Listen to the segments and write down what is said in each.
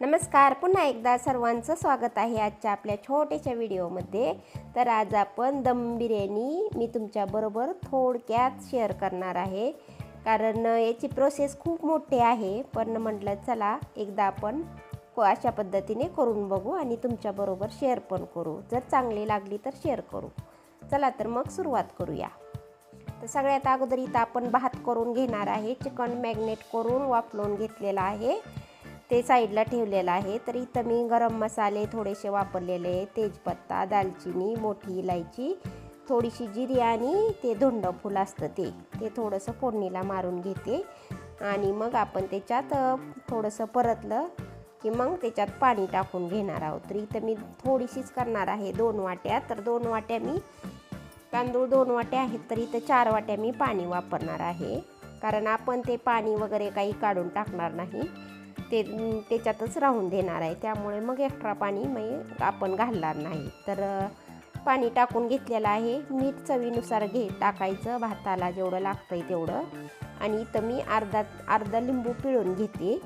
नमस्कार पुन्हा एकदा सर्वांचं स्वागत आहे आजच्या आपल्या छोट्याशा व्हिडिओमध्ये. तर आज आपण दम बिर्याणी मी तुमच्याबरोबर थोडक्यात शेअर करणार आहे. कारण याची प्रोसेस खूप मोठी आहे पण म्हटलं चला एकदा आपण अशा पद्धतीने करून बघू आणि तुमच्याबरोबर शेअर पण करू. जर चांगली लागली तर शेअर करू. चला तर मग सुरुवात करूया. तर सगळ्यात अगोदर इथं आपण भात करून घेणार आहे चिकन मॅग्नेट करून वापरून घेतलेलं आहे. ते साईडला ठेवलेलं आहे. तर इथं मी गरम मसाले थोडेसे वापरलेले आहे. तेजपत्ता दालचिनी मोठी इलायची थोडीशी जिरी आणि ते धोंड फूल असतं ते. ते थोडंसं फोडणीला मारून घेते. आणि मग आपण त्याच्यात थोडंसं परतलं की मग त्याच्यात पाणी टाकून घेणार आहोत. तर इथं मी थोडीशीच करणार आहे दोन वाट्या. तर दोन वाट्या मी तांदूळ दोन वाट्या आहेत. तर इथं चार वाट्या मी पाणी वापरणार आहे. कारण आपण ते पाणी वगैरे काही काढून टाकणार नाही. ते त्याच्यातच राहून देणार आहे. त्यामुळे मग एक्स्ट्रा पाणी मग आपण घालणार नाही. तर पाणी टाकून घेतलेलं आहे. मीठ चवीनुसार घे टाकायचं भाताला जेवढं लागतं आहे तेवढं. आणि इथं मी अर्धा अर्धा लिंबू पिळून घेते.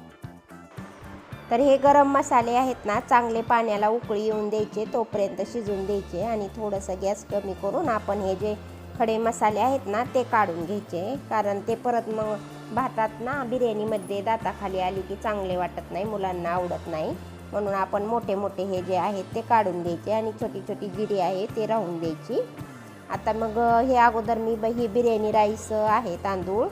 तर हे गरम मसाले आहेत ना चांगले पाण्याला उकळी येऊन द्यायचे तोपर्यंत शिजून द्यायचे. आणि थोडंसं गॅस कमी करून आपण हे जे खडे मसाले आहेत ना ते काढून घ्यायचे. कारण ते परत मग भातात ना बिर्याणीमध्ये दाताखाली आली की चांगले वाटत नाही मुलांना आवडत नाही. म्हणून आपण मोठे मोठे हे जे आहेत ते काढून द्यायचे आणि छोटी छोटी जिरी आहे ते राहून द्यायची. आता मग हे अगोदर मी ब- ही बिर्याणी राईस आहे तांदूळ.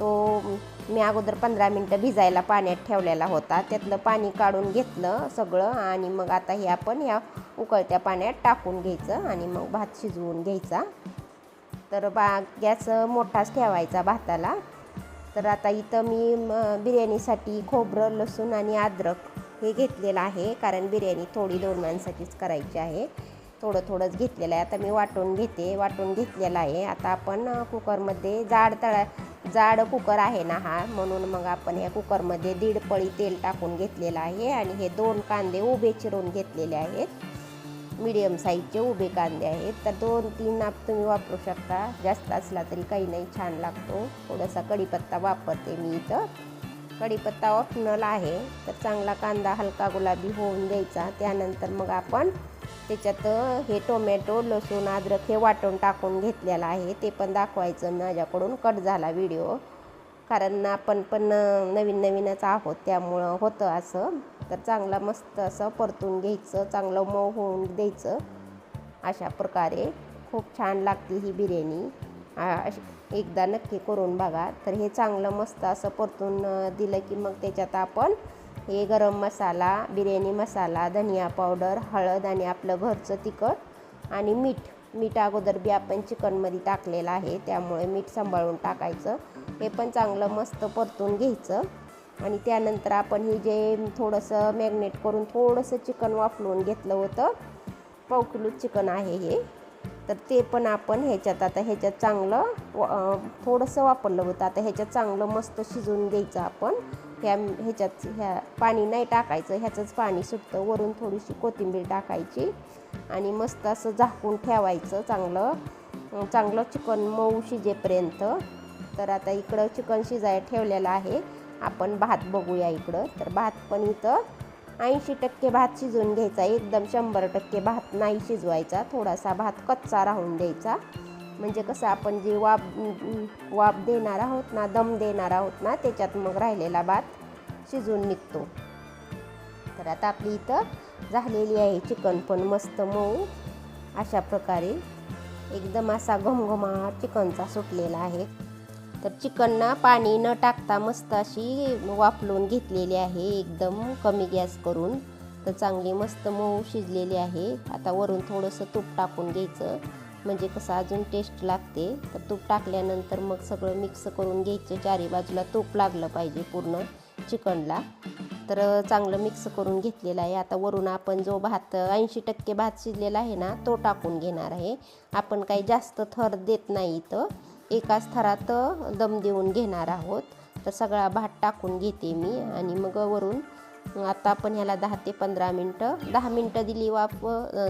तो मी अगोदर पंधरा मिनटं भिजायला पाण्यात ठेवलेला होता. त्यातलं पाणी काढून घेतलं सगळं आणि मग आता हे आपण ह्या उकळत्या पाण्यात टाकून घ्यायचं आणि मग भात शिजवून घ्यायचा. तर बा गॅस मोठाच ठेवायचा भाताला. तर आता इथं मी म, बिर्याणीसाठी खोबरं लसूण आणि अद्रक हे घेतलेलं आहे. कारण बिर्याणी थोडी दोन माणसाचीच करायची आहे. थोडं थोडंच घेतलेलं आहे. आता मी वाटून घेते. वाटून घेतलेलं आहे. आता आपण कुकरमध्ये जाड तळा जाड कुकर आहे ना हा म्हणून मग आपण ह्या कुकरमध्ये दीड पळी तेल टाकून घेतलेलं आहे. आणि हे दोन कांदे उभे चिरून घेतलेले आहेत. मीडियम साईजचे उभे कांदे आहेत. तर दोन तीन नाप तुम्ही वापरू शकता. जास्त असला तरी काही नाही छान लागतो. थोडासा कढीपत्ता वापरते मी इथं. कढीपत्ता ऑप्शनल आहे. तर चांगला कांदा हलका गुलाबी होऊन द्यायचा. त्यानंतर मग आपण त्याच्यात हे टोमॅटो लसूण अद्रक हे वाटून टाकून घेतलेलं आहे. ते पण दाखवायचं माझ्याकडून. कट झाला व्हिडिओ. कारण आपण पण नवीन नवीनच आहोत त्यामुळं होतं असं. तर चांगलं मस्त असं परतून घ्यायचं चांगलं मऊ होऊन द्यायचं अशा प्रकारे. खूप छान लागते ही बिर्याणी. अश- एकदा नक्की करून बघा. तर हे चांगलं मस्त असं परतून दिलं की मग त्याच्यात आपण हे गरम मसाला बिर्याणी मसाला धनिया पावडर हळद आणि आपलं घरचं तिखट आणि मीठ मीठ अगोदर बी आपण चिकनमध्ये टाकलेलं आहे. त्यामुळे मीठ सांभाळून टाकायचं. हे पण चांगलं मस्त परतून घ्यायचं. आणि त्यानंतर आपण हे जे थोडंसं मॅग्नेट करून थोडंसं चिकन वाफलून घेतलं होतं. पाव किलो चिकन आहे हे. तर ते पण आपण ह्याच्यात आता ह्याच्यात चांगलं व- थोडंसं वापरलं होतं. आता ह्याच्यात चांगलं मस्त शिजवून द्यायचं आपण. ह्या ह्याच्यात ह्या पाणी नाही टाकायचं. ह्याचंच पाणी सुटतं. वरून थोडीशी कोथिंबीर टाकायची. आणि मस्त असं झाकून ठेवायचं चांगलं. चांगलं चिकन मऊ शिजेपर्यंत. तर आता इकडं चिकन शिजायला ठेवलेलं आहे. आपण भात बघूया इकडं. तर भात पण इथं ऐंशी टक्के भात शिजवून घ्यायचा. एकदम शंभर टक्के भात नाही शिजवायचा. थोडासा भात कच्चा राहून द्यायचा. म्हणजे कसं आपण जे वाफ वाफ देणार आहोत ना दम देणार आहोत ना त्याच्यात मग राहिलेला भात शिजून निघतो. तर आता आपली इथं झालेली आहे चिकन पण मस्त मऊ. अशा प्रकारे एकदम असा घमघमाट चिकनचा सुटलेला आहे. तर चिकनना पाणी न टाकता मस्त अशी वाफलून घेतलेली आहे एकदम कमी गॅस करून. तर चांगली मस्त मऊ शिजलेली आहे. आता वरून थोडंसं तूप टाकून घ्यायचं. म्हणजे कसं अजून टेस्ट लागते. तर तूप टाकल्यानंतर मग सगळं मिक्स करून घ्यायचं. चारी बाजूला तूप लागलं पाहिजे पूर्ण चिकनला. तर चांगलं मिक्स करून घेतलेलं आहे. आता वरून आपण जो भात ऐंशी टक्के भात शिजलेला आहे ना तो टाकून घेणार आहे. आपण काही जास्त थर देत नाही इथं. एकाच थरात दम देऊन घेणार आहोत. तर सगळा भात टाकून घेते मी. आणि मग वरून आता आपण ह्याला दहा ते पंधरा मिनटं दहा मिनटं दिली वाफ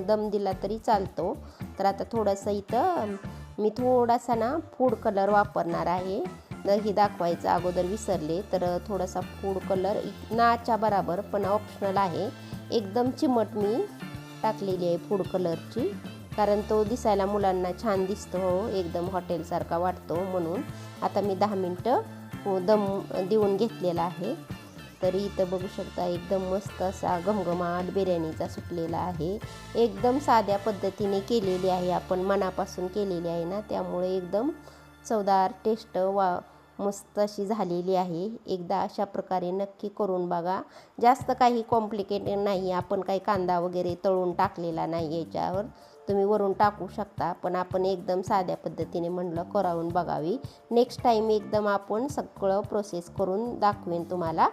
दम दिला तरी चालतो. तर आता थोडंसं इथं मी थोडासा ना फूड कलर वापरणार आहे. ही दाखवायचं अगोदर विसरले तर थोडासा फूड कलर नाच्या बराबर पण ऑप्शनल आहे. एकदम चिमट मी टाकलेली आहे फूड कलरची कारण तो दिसायला मुलांना छान दिसतो हो एकदम हॉटेलसारखा वाटतो म्हणून. आता मी दहा मिनटं हो दम देऊन घेतलेला आहे. तर इथं बघू शकता एकदम मस्त असा घमघमाट बिर्याणीचा सुटलेला आहे. एकदम साध्या पद्धतीने केलेली आहे आपण मनापासून केलेली आहे ना त्यामुळे एकदम चवदार टेस्ट वा मस्त अशी झालेली आहे. एकदा अशा प्रकारे नक्की करून बघा. जास्त काही कॉम्प्लिकेटेड नाही. आपण काही कांदा वगैरे तळून टाकलेला नाही याच्यावर. तुम्ही वरून टाकू शकता. पण आपण एकदम साध्या पद्धतीने म्हणलं करावून बघावी. नेक्स्ट टाईम एकदम आपण सगळं प्रोसेस करून दाखवेन तुम्हाला.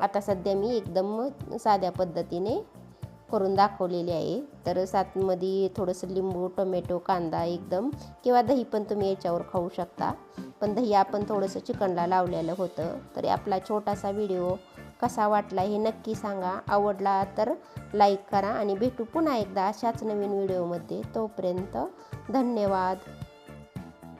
आता सध्या मी एकदम साध्या पद्धतीने करून दाखवलेली आहे. तर सातमध्ये थोडंसं लिंबू टोमॅटो कांदा एकदम किंवा दही पण तुम्ही याच्यावर खाऊ शकता. पण दही आपण थोडंसं चिकनला लावलेलं होतं. तरी आपला छोटासा व्हिडिओ कसा वाटला हे नक्की सांगा. आवडला तर लाईक करा आणि भेटू पुन्हा एकदा अशाच नवीन व्हिडिओमध्ये. तोपर्यंत धन्यवाद.